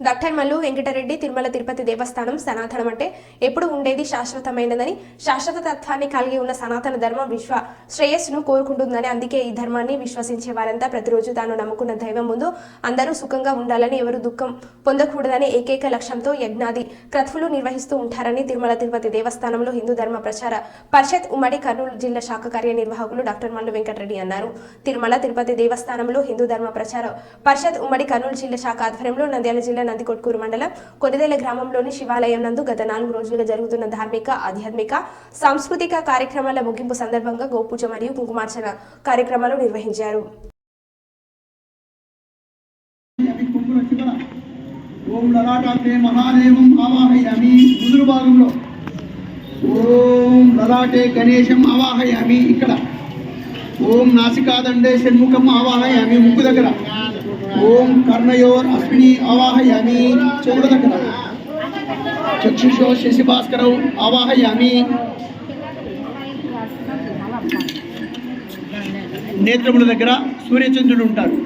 Doctor Venkatareddy Tirumala Tirupati దేవస్థానం సనాతనం అంటే ఎప్పుడు ఉండేది శాశ్వతమైనదని శాశ్వత తత్వాన్ని కలిగి ఉన్న సనాతన ధర్మం విశ్వ శ్రేయస్సును కోరుకుంటుందని అందుకే ఈ ధర్మాన్ని విశ్వసించే వారంతా ప్రతిరోజు తాను నమ్ముకున్న దైవం ముందు అందరూ సుఖంగా ఉండాలని ఎవరు దుఃఖం పొందకూడదని ఏకైక లక్ష్యంతో యజ్ఞాది క్రతువులు నిర్వహిస్తూ ఉంటారని తిరుమల తిరుపతి దేవస్థానంలో హిందూ ధర్మ ప్రచార పరిషత్ ఉమ్మడి కర్నూలు జిల్లా శాఖ కార్యనిర్వాహకులు డాక్టర్ మల్లు వెంకటరెడ్డి అన్నారు. తిరుమల తిరుపతి దేవస్థానంలో హిందూ ధర్మ ప్రచార పరిషత్ ఉమ్మడి కర్నూలు జిల్లా శాఖ ఆధ్వర్యంలో నంద్యాల జిల్లా నందికొట్కూరు మండలం కొనిదేల గ్రామంలోని శివాలయం నందు గత నాలుగు రోజులుగా జరుగుతున్న ధార్మిక ఆధ్యాత్మిక సాంస్కృతిక కార్యక్రమాల ముగింపు సందర్భంగా గోపూజ మరియు కుంకుమార్చన కార్యక్రమాలు నిర్వహించారు. ఓం లలాటాగ్రే మహాదేవం ఆవాహయామి ముదురు భాగంలో. ఓం లలాటే గణేశం ఆవాహయామి ఇక్కడ. ఓం నాసికాదండే షణ్ముఖం ఆవాహయామి ముక్కు దగ్గర. ఓం కర్ణయోర్ అశ్విని ఆవాహయామి దగ్గర చక్షుషో శశిభాస్కరౌ ఆవాహయామి। నేత్రముల దగ్గర సూర్యచంద్రుడు ఉంటారు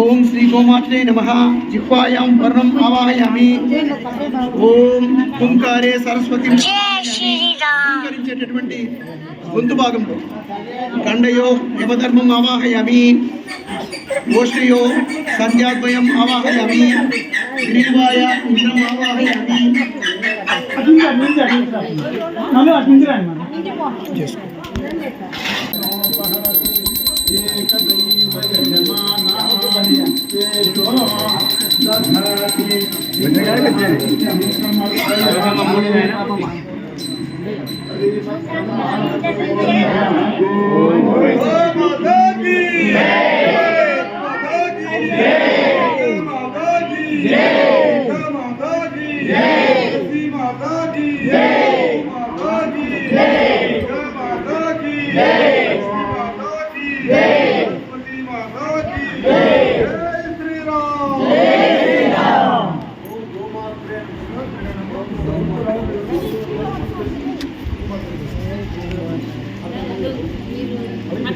ఓం శ్రీ గోమాత్రే నమ। జిహ్వాయాం వర్ణం ఆవాహయామి। ఓం కుంకారే సరస్వతి కుంకరించేటటువంటి గొంతు భాగంలో। కండయో యమధర్మం ఆవాహయామి। गोष्ठियो संध्याद्वयम् आवाहयामि ग्रीवाय उग्रम् आवाहयामि Thank. Yay! Yay! Yay! Yay! Yay! Yay!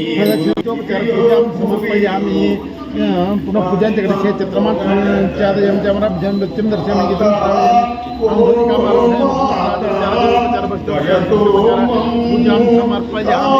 అయిపోయినాక స్నానం చేయాలి. అప్పుడు నివేదనప్పుడు హరత్యారమ్మ అంటే ఎవరికి? ప్రదక్షిణోపచారం సమర్పయామి పునః పూజాం చ కరిష్యే